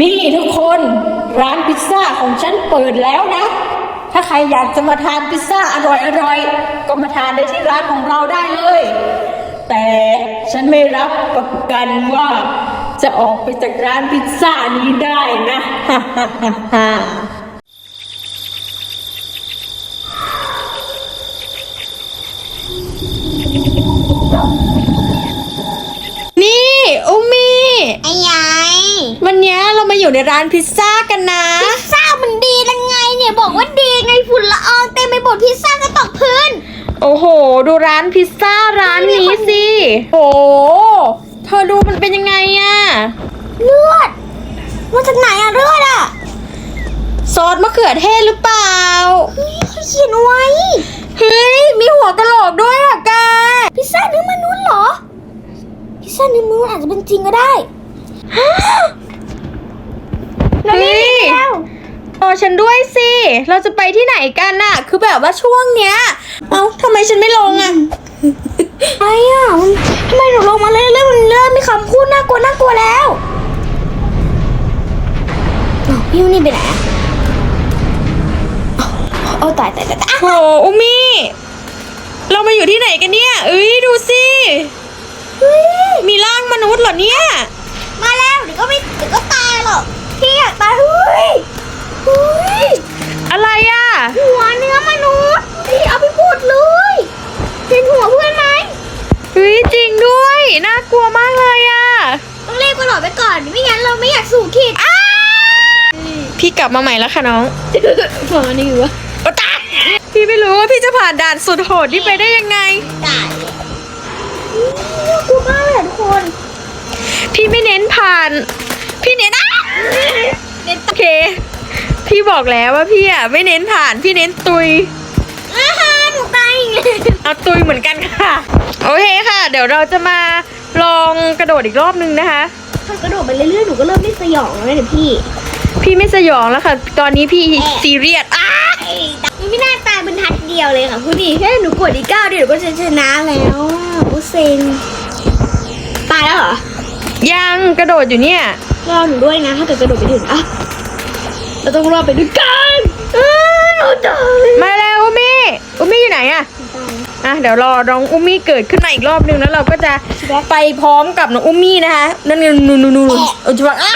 นี่ทุกคนร้านพิซซ่าของฉันเปิดแล้วนะ ถ้าใครอยากจะมาทานพิซซ่าอร่อยอร่อยก็มาทานได้ที่ร้านของเราได้เลย แต่ฉันไม่รับประกันว่าจะออกไปจากร้านพิซซ่านี้ได้นะนี่อุมี ไอ้ยาย วันเนี้ยเรามาอยู่ ในร้านพิซซ่ากันนะ พิซซ่ามันดียังไงเนี่ยบอกว่าดีไงฝุ่นละอองเต็มไปหมดพิซซ่าก็ตกพื้น โอ้โห ดูร้านพิซซ่าร้านนี้สิโอ้เธอดูมันเป็นยังไงอะเลือดมาจากไหนอะเลือดอะซอสมะเขือเทศหรือเปล่าเฮ้ยเขาเขียนไว้เฮ้ยมีหัวกะโหลกด้วยอะแกพิซซ่าเนื้อมนุษย์เหรอพิซซ่าเนื้อมนุษย์อาจจะเป็นจริงก็ได้ เฮ้ยโอ้ฉันด้วยสิ เราจะไปที่ไหนกันน่ะ คือแบบว่าช่วงเนี้ย เอ้าทำไมฉันไม่ลงอะไอ้อะมันทำไมหนูลงมาเรื่อยๆมันเริ่มมีคำพูดน่ากลัวน่ากลัวแล้วอ้าวพี่นี่ไปไหนอะอ้าวโอ้ตายตายตายตายโหอุมิเรามาอยู่ที่ไหนกันเนี่ย เอ้ยดูสิเฮ้ยมีร่างมนุษย์เหรอเนี่ย มาแล้วเดี๋ยวก็ไม่เดี๋ยวก็ตายหรอก พี่อยากตายเฮ้ยเฮ้ยอะไรอะ หัวเนื้อมนุษย์พี่เอาไปพูดเลยเห็นหัวเพื่อนไหมเฮ้ยจริงด้วย น่ากลัวมากเลยอะ ต้องรีบกระโดดไปก่อน ไม่งั้นเราไม่อยากสู่ขีดอ้าพี่กลับมาใหม่แล้วค่ะน้องหัวนี่วะโอ้ตายพี่ไม่รู้ว่าพี่จะผ่านด่านสุดโหดที่ไปได้ยังไงตายน่ากลัวมากเลยทุกคน พี่ไม่เน้นผ่าน พี่เน้นอะ โอเค พี่บอกแล้วว่าพี่อะไม่เน้นผ่านพี่เน้นตุยอาหารหนูตายอีกแล้วเอาตุยเหมือนกันค่ะ โอเคค่ะ เดี๋ยวเราจะมาลองกระโดดอีกรอบนึงนะคะพอกระโดดไปเรื่อยๆหนูก็เริ่มไม่สยองแล้วเนี่ยพี่ พี่ไม่สยองแล้วค่ะ ตอนนี้พี่แอะซีเรียสอะมันไม่น่าตายบรรทัดเดียวเลยค่ะผู้ดีแค่หนูกดอีกเก้าเดียวหนูก็จะชนะแล้วอะอุยเซนตายแล้วเหรอยังกระโดดอยู่เนี่ย รอหนูด้วยนะ ถ้าเกิดกระโดดไปถึงอะเราต้องรอดไปด้วยกันอ้าวหนูตายมาแล้วอุมี่อุมี่อยู่ไหนอะอะเดี๋ยวรอน้องอุมี่เกิดขึ้นมาอีกรอบนึงแล้วเราก็จะไปพร้อมกับน้องอุมี่นะคะนั่นไงนู่นนู่นนู่นเอาจะว่าอ้า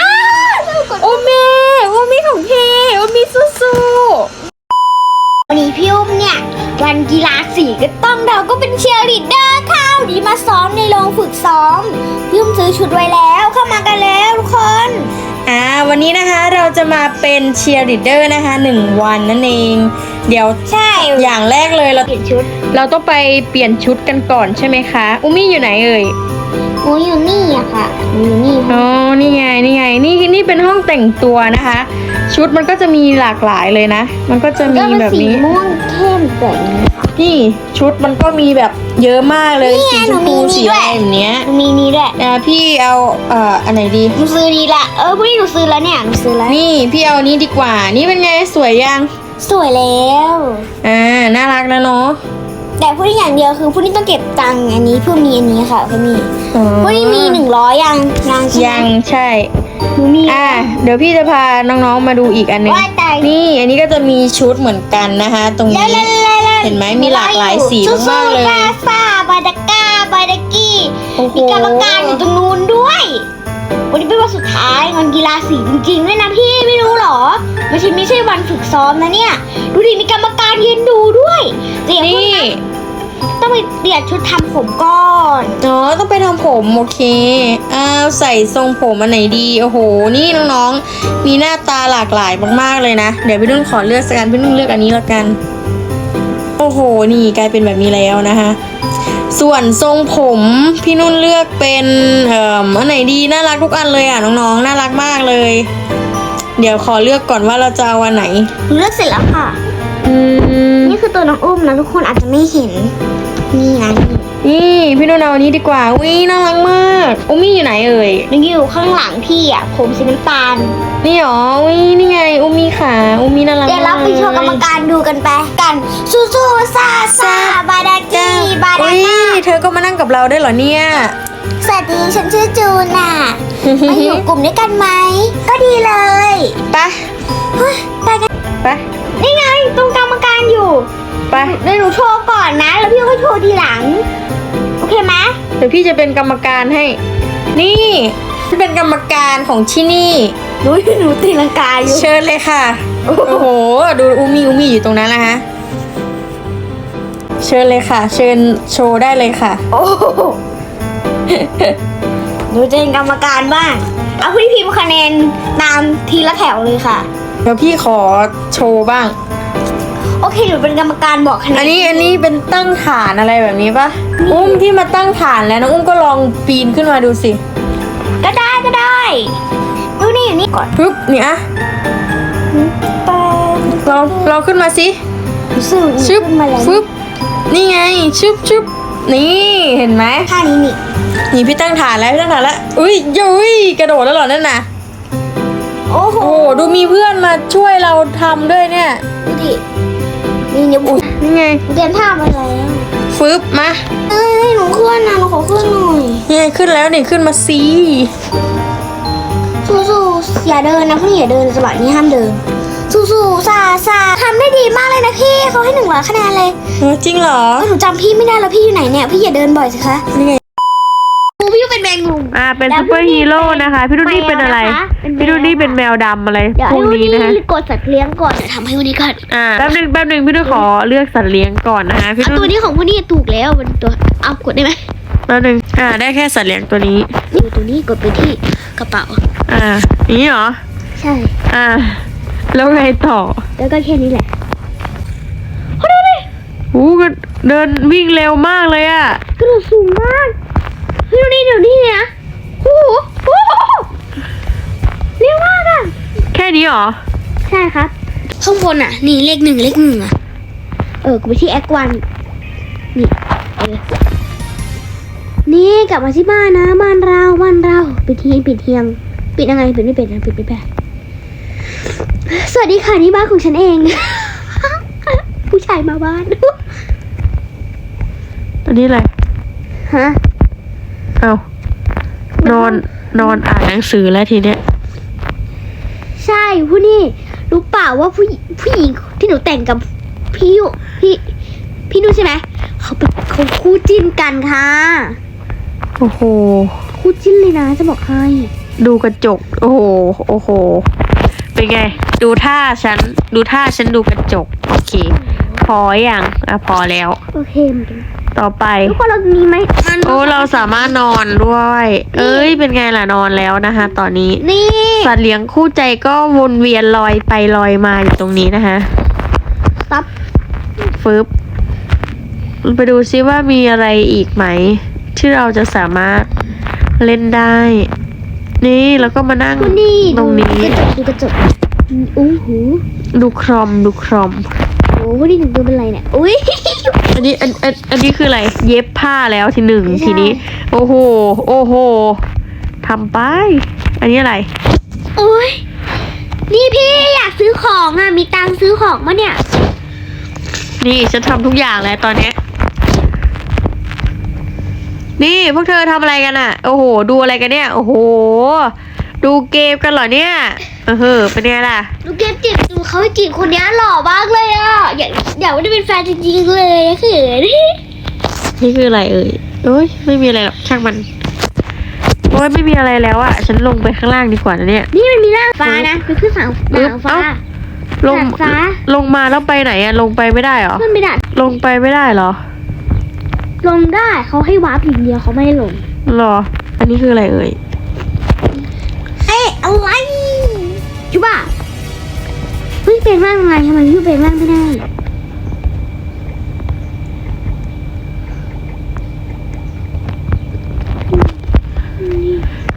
อุมี่อุมี่ของพี่อุมี่สู้วันนี้พี่อุ้มเนี่ยวันกีฬาสีก็ต้องเราก็เป็นเชียร์ลีดเดอร์ค่ะ วันนี้มาซ้อมในโรงฝึกซ้อมพี่อุ้มซื้อชุดไว้แล้วเข้ามากันแล้วทุกคนๆอ่าวันนี้นะคะเราจะมาเป็นเชียร์ลีดเดอร์นะคะหนึ่งวันนั่นเอง เดี๋ยวใช่อย่างแรกเลยเราเปลี่ยนชุด เราต้องไปเปลี่ยนชุดกันก่อนใช่ไหมคะอุมี่อยู่ไหนเอ่ยหนูอยู่นี่อะค่ะหนูอยู่นี่อ๋อนี่ไงนี่ไงนี่นี่เป็นห้องแต่งตัวนะคะ ชุดมันก็จะมีหลากหลายเลยนะ มันก็จะมีก็เป็นแบบสีนี้ ม่วงเข้มแบบนี้ค่ะนี่ชุดมันก็มีแบบเยอะมากเลยนี่ไงสีชมพูหนูมีสีนี่ด้อะวยไรแบบเนี้ยมีนี้ด้วยอ่าพี่เอาเอ่ออันไหนดี หนูซื้อดีละเออพวกนี้หนูซื้อแล้วเนี่ยหนูซื้อแล้วนี่พี่เอานี้ดีกว่า นี่เป็นไงสวยยัง สวยแล้ว อ่า น่ารักนะเนาะ แต่พวกนี้อย่างเดียวคือพวกนี้ต้องเก็บตังค์อันนี้เพื่อมีอันนี้ค่ะพวกนี้อ๋อพวกนี้มีหนึ่งร้อยยังยังใช่ไหมยังใช่หนูมีอ่าเดี๋ยวพี่จะพาน้องๆมาดูอีกอันหนึง ว่าตายนี่อันนี้ก็จะมีชุดเหมือนกันนะคะ ตรงแล้วนี้แล้วแล้วแล้วเห็นไหมมีหลากหลายสีสู้ๆมากๆเลยกาซาบาดาก้าบาดากี้โอ้โห มีกรรมการอยู่ตรงนู้นด้วย วันนี้เป็นวันสุดท้ายงานกีฬาสีจริงๆด้วยนะพี่ไม่รู้เหรอไม่ใช่ไม่ใช่วันฝึกซ้อมนะเนี่ย ดูดิมีกรรม ต้องไปเปลี่ยนชุดทำผมก่อนอ๋อต้องไปทำผมโอเคอ้าวใส่ทรงผมอันไหนดีโอ้โห นี่น้องๆ มีหน้าตาหลากหลายมากๆเลยนะ เดี๋ยวพี่นุ่นขอเลือกสักอันพี่นุ่นเลือกอันนี้แล้วกัน โอ้โห นี่กลายเป็นแบบนี้แล้วนะคะ ส่วนทรงผมพี่นุ่นเลือกเป็นเอ่ออันไหนดีน่ารักทุกอันเลยอะน้องๆน่ารักมากเลย เดี๋ยวขอเลือกก่อนว่าเราจะเอาอันไหนหนูเลือกเสร็จแล้วค่ะอืมนี่คือตัวน้องอุ้มนะทุกคนอาจจะไม่เห็น นี่นะนี่นี่พี่นุ่นเอาอันนี้ดีกว่าวิน่ารักมากอุ้มมี่อยู่ไหนเอ่ยนึกอยู่ข้างหลังพี่อะผมสีน้ำตาล นี่หรอวินี่ไงอุมีขาอุมีน่ารักเดี๋ยวเราไปโชว์กรรมการดูกันไปกันสู้สู้ซาซาบาดากี้บาดาอุ้ยก้าเธอก็มานั่งกับเราได้เหรอเนี่ยสวัสดีฉันชื่อจูนน่ะมาอยู่กลุ่มด้วยกันไหมก็ดีเลยไปเฮ้ยไปกันไป ไปเดี๋ยวหนูโทรก่อนนะ แล้วพี่ค่อยโทรทีหลัง โอเคไหมเดี๋ยวพี่จะเป็นกรรมการให้ นี่พี่เป็นกรรมการของที่นี่หนูหนูตีลังกาอยู่ เชิญเลยค่ะ โอ้โห ดูอูมีอูมีอยู่ตรงนั้นนะคะเชิญเลยค่ะ เชิญโชว์ได้เลยค่ะ โอ้โหหนูจะเป็นกรรมการบ้าง เอาพี่พิมพ์คะแนนตามทีละแถวเลยค่ะ เดี๋ยวพี่ขอโชว์บ้าง โอเคหนูเป็นกรรมการบอกคะแนนอันนี้อันนี้เป็นตั้งฐานอะไรแบบนี้ปะอุ้มพี่มาตั้งฐานแล้วนะอุ้มก็ลองปีนขึ้นมาดูสิก็ได้ก็ได้ดูนี่อยู่นี่ก่อนปึ๊บเนี่ยอะไปลองลองขึ้นมาสิสู้ชึบขึ้นมาแล้วฟึบนี่ไงชึบชึบนี่เห็นไหมท่านี้นี่นี่พี่ตั้งฐานแล้วพี่ตั้งฐานแล้วอุ้ยยุยกระโดดแล้วเหรอนั่นน่ะโอ้โหโอ้โหดูมีเพื่อนมาช่วยเราทำด้วยเนี่ยดูดิ นี่เนี่ยอุ๊ยนี่ไงเรียนท่ามาแล้วฟึบมาเอ้ยหนูเคลื่อนนะหนูขอเคลื่อนหน่อยนี่ไงขึ้นแล้วนี่ขึ้นมาสิสู้ๆอย่าเดินนะพี่อย่าเดินจังหวะนี้ห้ามเดิน สู้ๆซาซาทำได้ดีมากเลยนะพี่เขาให้หนึ่งร้อยคะแนนเลยเออจริงเหรอเออหนูจำพี่ไม่ได้แล้วพี่อยู่ไหนเนี่ยพี่อย่าเดินบ่อยสิคะนี่ไง ครูพี่เป็นแมงมุม อ่า เป็นแล้วซูเปอร์ฮีโร่นะคะ พี่ดุนนี่แมวเป็นอะไรนะคะเป็นแมว พี่ดุนนี่เป็นแมวดำอะไรเดี๋ยวพวกให้วันนี้นี้นะคะกดสัตว์เลี้ยงก่อนเดี๋ยวทำให้วันนี้ก่อนอ่าแป๊บหนึงแป๊บหนึงพี่ดุนขอเลือกสัตว์เลี้ยงก่อนนะคะพี่เอาดุตัวนนี้ของพวกนี้ถูกแล้วมันตัวเอากดได้ไหมแป๊บหนึงอ่าได้แค่สัตว์เลี้ยงตัวนี้ นี่ตัวนี้กดไปที่กระเป๋า อ่าอย่างนี้เหรอใช่ อ่า แล้วไงต่อแล้วก็แค่นี้แหละอู้ก็เดินวิ่งเร็วมากเลยอะกระโดดสูงมากเฮ้ยดูนี่เดี๋ยวนี้นะโอ้ นี้เหรอ ใช่ครับ ข้างบนอะ นี่เลขหนึ่งเลขหนึ่งอะ เออ กูไปที่แอควันนี่เออนี่กลับมาที่บ้านนะ บ้านเราบ้านเราปิดเทียงปิดเทียง ปิดยังไงปิดไม่เป็นนะปิดไม่เป็นสวัสดีค่ะนี่บ้านของฉันเอง ผู้ชายมาบ้านอันนี้อะไรฮะเอานอนนอนอ่านหนังสือแล้วทีเนี้ย ใช่ผู้นี่ รู้เปล่าว่าผู้หญิงผู้หญิงที่หนูแต่งกับพี่ยุพี่พี่นุ่นใช่ไหมเขาเป็นเขาคู่จิ้นกันค่ะ โอ้โห คู่จิ้นเลยนะจะบอกให้ดูกระจก โอ้โห โอ้โห เป็นไง ดูท่าฉัน ดูท่าฉันดูกระจก โอเค พออย่างอะพอแล้ว โอเคเหมือนกัน ต่อไป ทุกคนเรามีไหมมันโอ้เราสามารถนอนด้วย เอ้ย เป็นไงล่ะนอนแล้วนะคะ ตอนนี้ นี่สัตว์เลี้ยงคู่ใจก็วนเวียนลอยไปลอยมาอยู่ตรงนี้นะคะซับฟึบไปดูซิว่ามีอะไรอีกไหม ที่เราจะสามารถเล่นได้ นี่แล้วก็มานั่งผู้นี่ตรงนี้ดูกระจกดูกระจกอู้หูดูครอมดูครอมโอ้ผู้นี่ถึงตัวเป็นไรเนี่ยอุ้ย อันนี้อันอันอันนี้คืออะไร เย็บผ้าแล้วทีหนึ่งใช่ทีนี้ โอ้โห โอ้โหทำไป อันนี้อะไร โอ้ยนี่พี่อยากซื้อของอะ มีตังค์ซื้อของมาเนี่ย นี่ฉันทำทุกอย่างแล้วตอนเนี้ยนี่พวกเธอทำอะไรกันอะโอ้โห ดูอะไรกันเนี่ย โอ้โห ดูเกมกันเหรอเนี่ยเออเฮ้อเป็นไงล่ะดูเกมจีบดูเขาให้จีบคนนี้หล่อมากเลยอะ อยากอยากได้เป็นแฟนจริงๆเลยเขินนี่คืออะไรเอ่ยโอ้ยไม่มีอะไรหรอกช่างมันโอ้ยไม่มีอะไรแล้วอะฉันลงไปข้างล่างดีกว่านะเนี่ย นี่มันมีร่างฟ้านะไปขึ้นสางเอ๊ะหางฟ้าเอ้าลงหางฟ้า ลงมาแล้วไปไหนอะลงไปไม่ได้เหรอขึ้นไม่ได้ลงไปไม่ได้เหรอลงได้เขาให้วาร์ปอย่างเดียวเขาไม่ให้ลงหรอ อันนี้คืออะไรเอ่ย เอ๊ะอะไร จุบ้าเฮ้ยเป็นร่างยังไงทำไมพี่เป็นร่างไม่ได้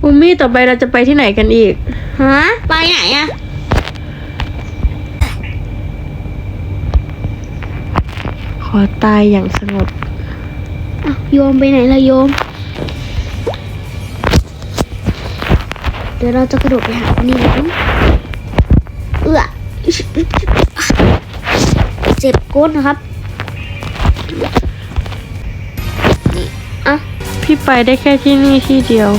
อุมมี่ต่อไปเราจะไปที่ไหนกันอีก ฮะ ไปไหนอะขอตายอย่างสงบอ้าวโยมไปไหนละโยม เดี๋ยวเราจะกระโดดไปหาคนนี้แล้ว อื้อเจ็บก้นนะครับนี่อะพี่ไปได้แค่ที่นี่ที่เดียว